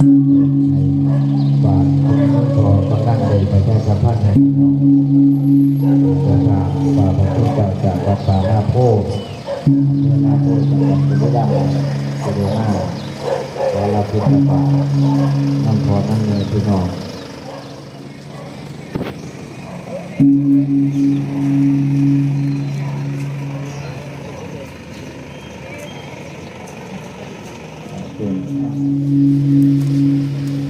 บาทพอประกันเลยประชาสัมพันธ์ให้ประชาบาทพระพุทธเจ้าจากวัดป่านาโพเมื่อนาโพธิ์จังหวัดสุรินทร์จะดูหน้าขอรับพิธบาทนำพอนั่งเลยพี่น้องเป็น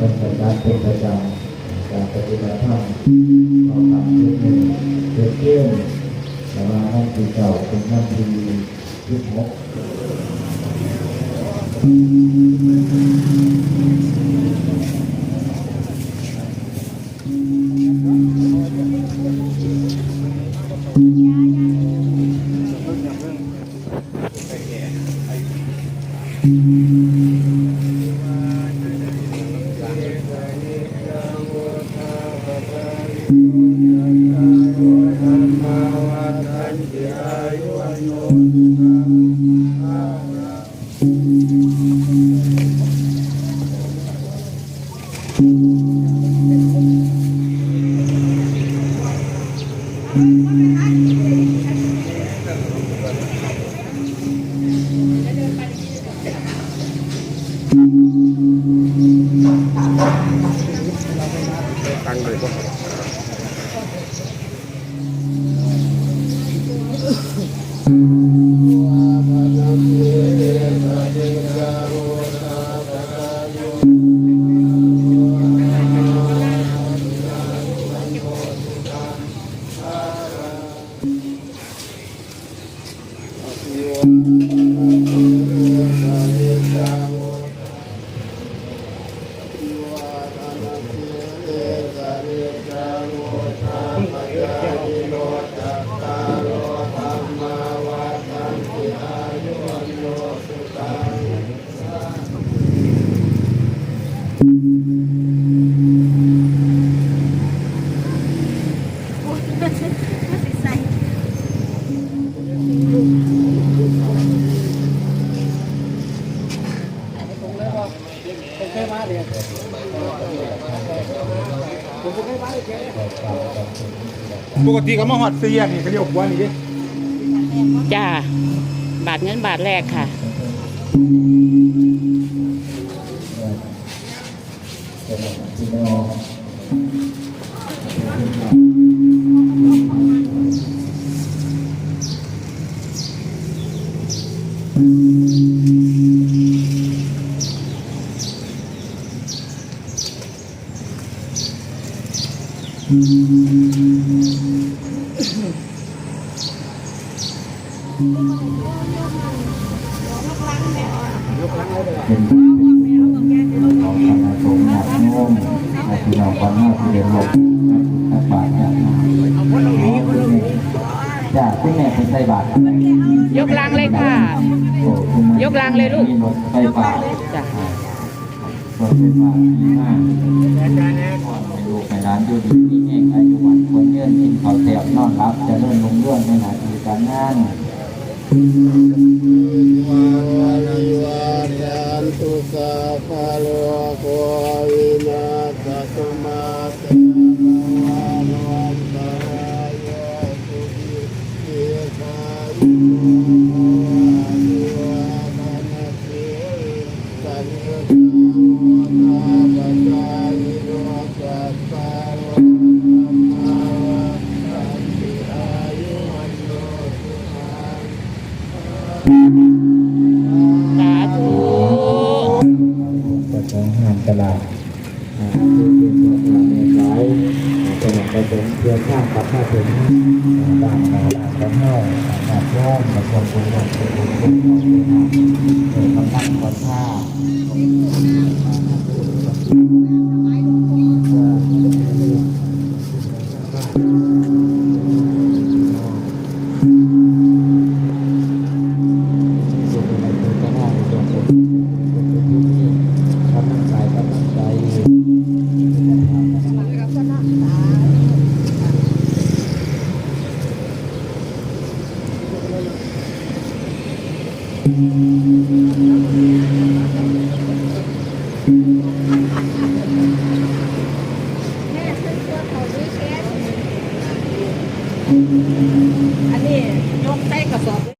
เป็นประจำเป็นประจำการปฏิบัติธรรมเราทำทุกหนึ่งเกิดเกี่ยวแต่ว่านั่นคือเก่าเป็นนั่นคือยุคหก อายุวันโน Mm-hmm. ปกติก็มาหอดเสียนี่เขาเรียกว่านี่ดิจ้า บาทเงินบาทแรกค่ะ พี่น้อง เป็นของคณะสงฆ์ญาติโยมและ พี่น้องคนหน้าที่เรียนลงนักบาทเนี่ยจ้าคุณแม่เป็นไส้บาทยกลังเลยค่ะ ยกลังเลยลูกมีรถไฟฟ้าจ้ะรถไฟฟ้าดีมากให้ลูกให้ร้านอยู่ดีมีแห่งอายุวันคนเยื่นกินข้าวแถวนอนรับจะเริ่มลงเรื่องในหนาทีการงานวันวันยันตุสาภาโลโควินา ตลาดอ่าคือเป็นตัวทางในสายจังหวัดประสงค์เพื่อข้ามกับข้าถึงอ่าบ้านเราบ้านกันเฮาบ้านย่อมประสงค์คุณวันสุขคุณคุณของคุณทำเออคำนั่งขอท่า